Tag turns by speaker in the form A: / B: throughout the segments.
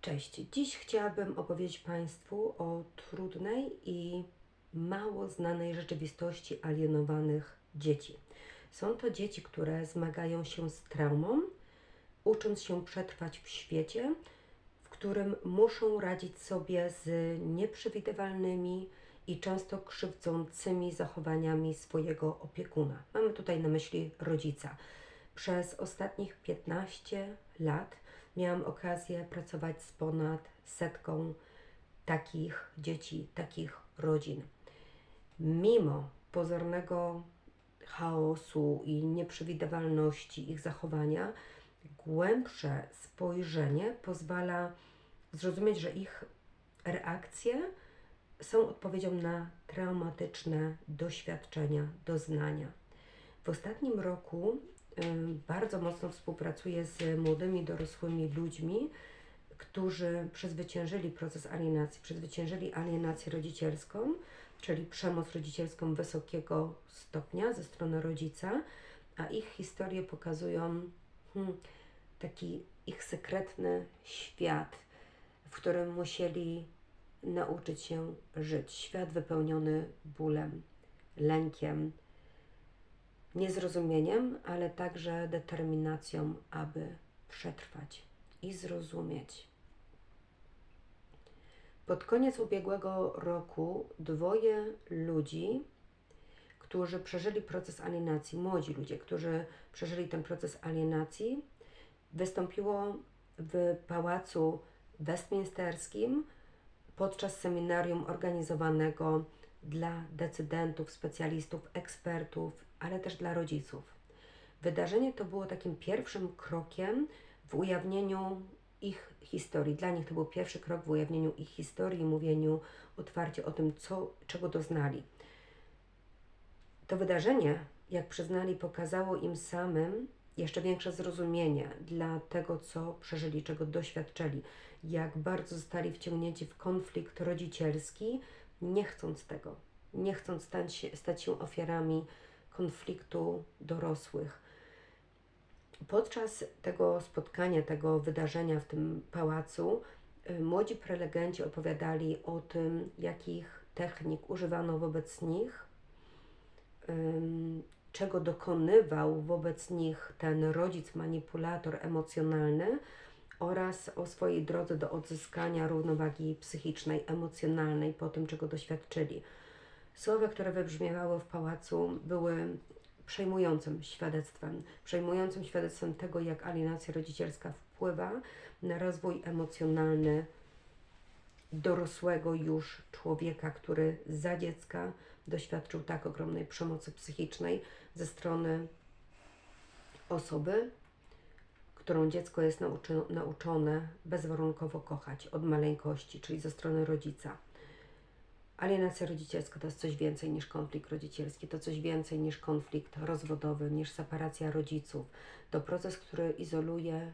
A: Cześć. Dziś chciałabym opowiedzieć Państwu o trudnej i mało znanej rzeczywistości alienowanych dzieci. Są to dzieci, które zmagają się z traumą, ucząc się przetrwać w świecie, w którym muszą radzić sobie z nieprzewidywalnymi i często krzywdzącymi zachowaniami swojego opiekuna. Mamy tutaj na myśli rodzica. Przez ostatnich 15 lat miałam okazję pracować z ponad setką takich dzieci, takich rodzin. Mimo pozornego chaosu i nieprzewidywalności ich zachowania, głębsze spojrzenie pozwala zrozumieć, że ich reakcje są odpowiedzią na traumatyczne doświadczenia, doznania. W ostatnim roku bardzo mocno współpracuję z młodymi, dorosłymi ludźmi, którzy przezwyciężyli proces alienacji, przezwyciężyli alienację rodzicielską, czyli przemoc rodzicielską wysokiego stopnia ze strony rodzica, a ich historie pokazują hmm, taki ich sekretny świat, w którym musieli nauczyć się żyć. Świat wypełniony bólem, lękiem, niezrozumieniem, ale także determinacją, aby przetrwać i zrozumieć. Pod koniec ubiegłego roku dwoje ludzi, którzy przeżyli proces alienacji, młodzi ludzie, którzy przeżyli ten proces alienacji, wystąpiło w pałacu westminsterskim podczas seminarium organizowanego dla decydentów, specjalistów, ekspertów, ale też dla rodziców. Wydarzenie to było takim pierwszym krokiem w ujawnieniu ich historii. Dla nich to był pierwszy krok w ujawnieniu ich historii, mówieniu otwarcie o tym, co, czego doznali. To wydarzenie, jak przyznali, pokazało im samym jeszcze większe zrozumienie dla tego, co przeżyli, czego doświadczyli, jak bardzo zostali wciągnięci w konflikt rodzicielski, nie chcąc tego, nie chcąc stać się, stać się ofiarami konfliktu dorosłych. Podczas tego spotkania, tego wydarzenia w tym pałacu, y, młodzi prelegenci opowiadali o tym, jakich technik używano wobec nich, czego dokonywał wobec nich ten rodzic manipulator emocjonalny oraz o swojej drodze do odzyskania równowagi psychicznej, emocjonalnej po tym, czego doświadczyli. Słowa, które wybrzmiewały w pałacu, były przejmującym świadectwem, przejmującym świadectwem tego, jak alienacja rodzicielska wpływa na rozwój emocjonalny dorosłego już człowieka, który za dziecka doświadczył tak ogromnej przemocy psychicznej ze strony osoby, którą dziecko jest nauczone bezwarunkowo kochać od maleńkości, czyli ze strony rodzica. Alienacja rodzicielska to jest coś więcej niż konflikt rodzicielski, to coś więcej niż konflikt rozwodowy, niż separacja rodziców. To proces, który izoluje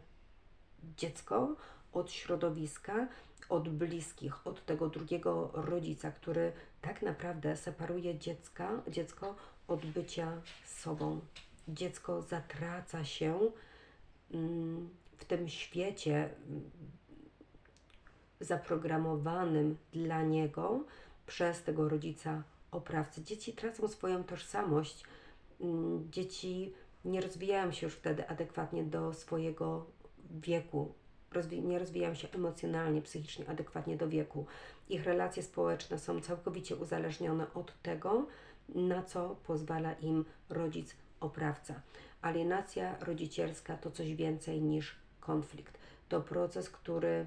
A: dziecko od środowiska, od bliskich, od tego drugiego rodzica, który tak naprawdę separuje dziecka, dziecko od bycia sobą. Dziecko zatraca się mm, w tym świecie mm, zaprogramowanym dla niego przez tego rodzica oprawcy. Dzieci tracą swoją tożsamość. Mm, dzieci nie rozwijają się już wtedy adekwatnie do swojego wieku, rozwi nie rozwijają się emocjonalnie, psychicznie adekwatnie do wieku. Ich relacje społeczne są całkowicie uzależnione od tego, na co pozwala im rodzic oprawca. Alienacja rodzicielska to coś więcej niż konflikt. To proces, który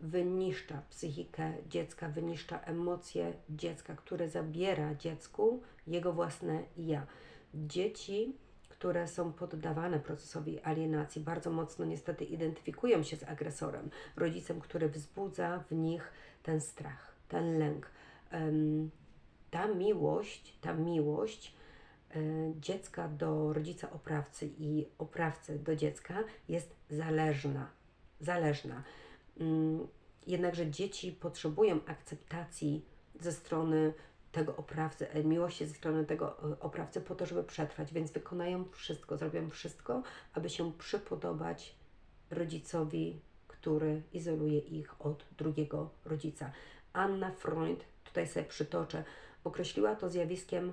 A: wyniszcza psychikę dziecka, wyniszcza emocje dziecka, które zabiera dziecku jego własne ja. Dzieci które są poddawane procesowi alienacji, bardzo mocno niestety identyfikują się z agresorem, rodzicem, który wzbudza w nich ten strach, ten lęk. Ta miłość, ta miłość e, dziecka do rodzica oprawcy i oprawcy do dziecka jest zależna. Zależna. Mm, jednakże dzieci potrzebują akceptacji ze strony tego oprawcy, e, miłości ze strony tego e, oprawcy po to, żeby przetrwać, więc wykonają wszystko, zrobią wszystko, aby się przypodobać rodzicowi, który izoluje ich od drugiego rodzica. Anna Freud, tutaj sobie przytoczę, określiła to zjawiskiem,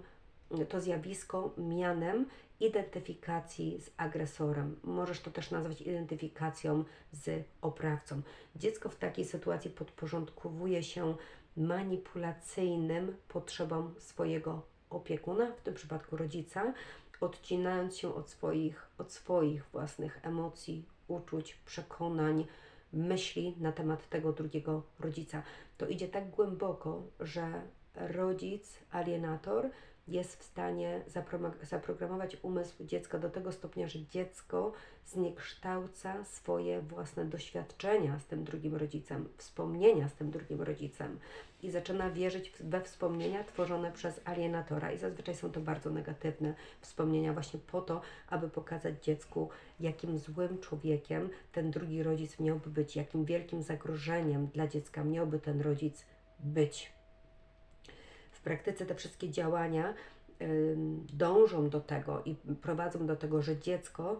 A: to zjawisko mianem identyfikacji z agresorem. Możesz to też nazwać identyfikacją z oprawcą. Dziecko w takiej sytuacji podporządkowuje się manipulacyjnym potrzebom swojego opiekuna, w tym przypadku rodzica, odcinając się od swoich, od swoich własnych emocji, uczuć, przekonań, myśli na temat tego drugiego rodzica. To idzie tak głęboko, że rodzic, alienator jest w stanie zapro- zaprogramować umysł dziecka do tego stopnia, że dziecko zniekształca swoje własne doświadczenia z tym drugim rodzicem, wspomnienia z tym drugim rodzicem i zaczyna wierzyć we wspomnienia tworzone przez alienatora. I zazwyczaj są to bardzo negatywne wspomnienia, właśnie po to, aby pokazać dziecku, jakim złym człowiekiem ten drugi rodzic miałby być, jakim wielkim zagrożeniem dla dziecka miałby ten rodzic być praktyce te wszystkie działania dążą do tego i prowadzą do tego, że dziecko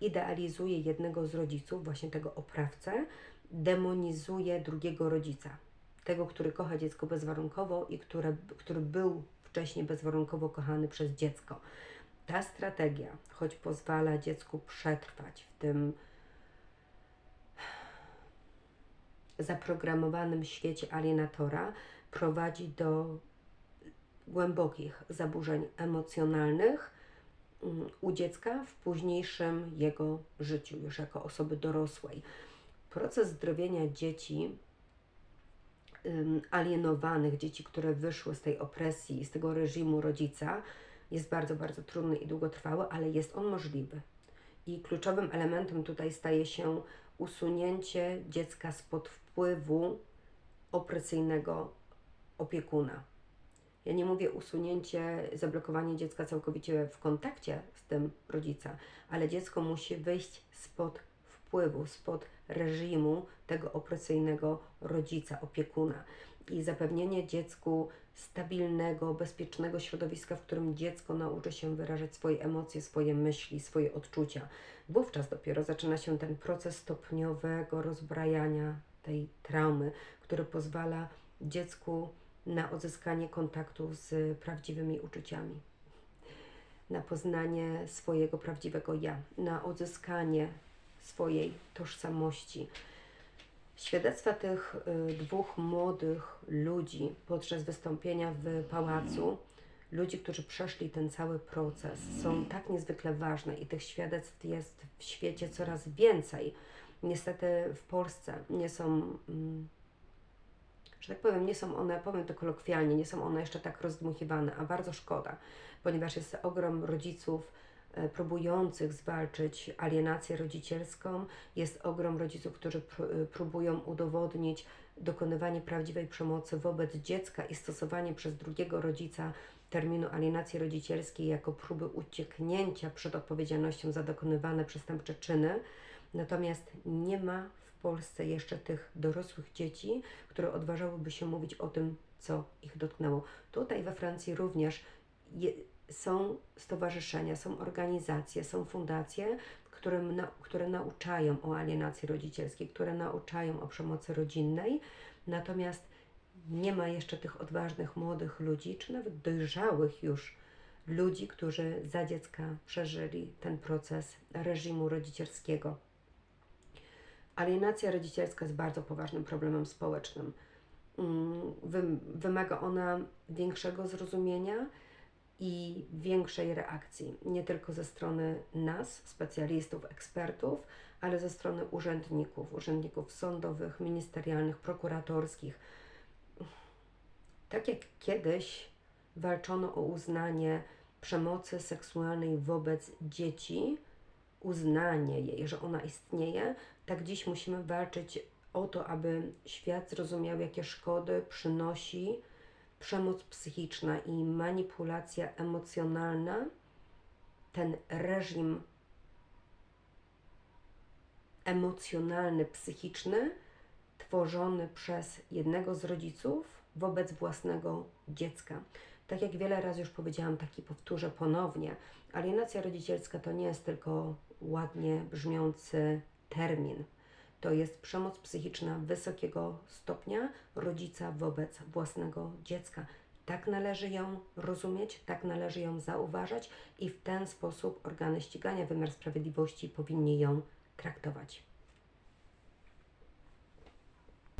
A: idealizuje jednego z rodziców, właśnie tego oprawcę, demonizuje drugiego rodzica, tego, który kocha dziecko bezwarunkowo i które, który był wcześniej bezwarunkowo kochany przez dziecko. Ta strategia, choć pozwala dziecku przetrwać w tym zaprogramowanym świecie alienatora, prowadzi do głębokich zaburzeń emocjonalnych mm, u dziecka w późniejszym jego życiu, już jako osoby dorosłej. Proces zdrowienia dzieci alienowanych, dzieci, które wyszły z tej opresji, z tego reżimu rodzica, jest bardzo, bardzo trudny i długotrwały, ale jest on możliwy. I kluczowym elementem tutaj staje się usunięcie dziecka spod wpływu opresyjnego opiekuna. Ja nie mówię usunięcie, zablokowanie dziecka całkowicie w kontakcie z tym rodzica, ale dziecko musi wyjść spod wpływu, spod reżimu tego opresyjnego rodzica, opiekuna. I zapewnienie dziecku stabilnego, bezpiecznego środowiska, w którym dziecko nauczy się wyrażać swoje emocje, swoje myśli, swoje odczucia. Wówczas dopiero zaczyna się ten proces stopniowego rozbrajania tej traumy, który pozwala dziecku na odzyskanie kontaktu z prawdziwymi uczuciami, na poznanie swojego prawdziwego ja, na odzyskanie swojej tożsamości. Świadectwa tych y, dwóch młodych ludzi podczas wystąpienia w pałacu, ludzi, którzy przeszli ten cały proces, są tak niezwykle ważne i tych świadectw jest w świecie coraz więcej. Niestety w Polsce nie są. Że tak powiem, nie są one, powiem to kolokwialnie, nie są one jeszcze tak rozdmuchiwane, a bardzo szkoda, ponieważ jest ogrom rodziców e, próbujących zwalczyć alienację rodzicielską, jest ogrom rodziców, którzy pr- e, próbują udowodnić dokonywanie prawdziwej przemocy wobec dziecka i stosowanie przez drugiego rodzica terminu alienacji rodzicielskiej jako próby ucieknięcia przed odpowiedzialnością za dokonywane przestępcze czyny. Natomiast nie ma Polsce jeszcze tych dorosłych dzieci, które odważałyby się mówić o tym, co ich dotknęło. Tutaj we Francji również je, są stowarzyszenia, są organizacje, są fundacje, które, na, które nauczają o alienacji rodzicielskiej, które nauczają o przemocy rodzinnej, natomiast nie ma jeszcze tych odważnych młodych ludzi, czy nawet dojrzałych już ludzi, którzy za dziecka przeżyli ten proces reżimu rodzicielskiego. Alienacja rodzicielska jest bardzo poważnym problemem społecznym. Mm, Wy, wymaga ona większego zrozumienia i większej reakcji, nie tylko ze strony nas, specjalistów, ekspertów, ale ze strony urzędników, urzędników sądowych, ministerialnych, prokuratorskich. Tak jak kiedyś walczono o uznanie przemocy seksualnej wobec dzieci, uznanie jej, że ona istnieje, tak dziś musimy walczyć o to, aby świat zrozumiał, jakie szkody przynosi przemoc psychiczna i manipulacja emocjonalna, ten reżim emocjonalny, psychiczny, tworzony przez jednego z rodziców wobec własnego dziecka. Tak jak wiele razy już powiedziałam, taki powtórzę ponownie, alienacja rodzicielska to nie jest tylko ładnie brzmiący termin. to jest przemoc psychiczna wysokiego stopnia rodzica wobec własnego dziecka. Tak należy ją rozumieć, tak należy ją zauważać i w ten sposób organy ścigania, wymiar sprawiedliwości powinni ją traktować.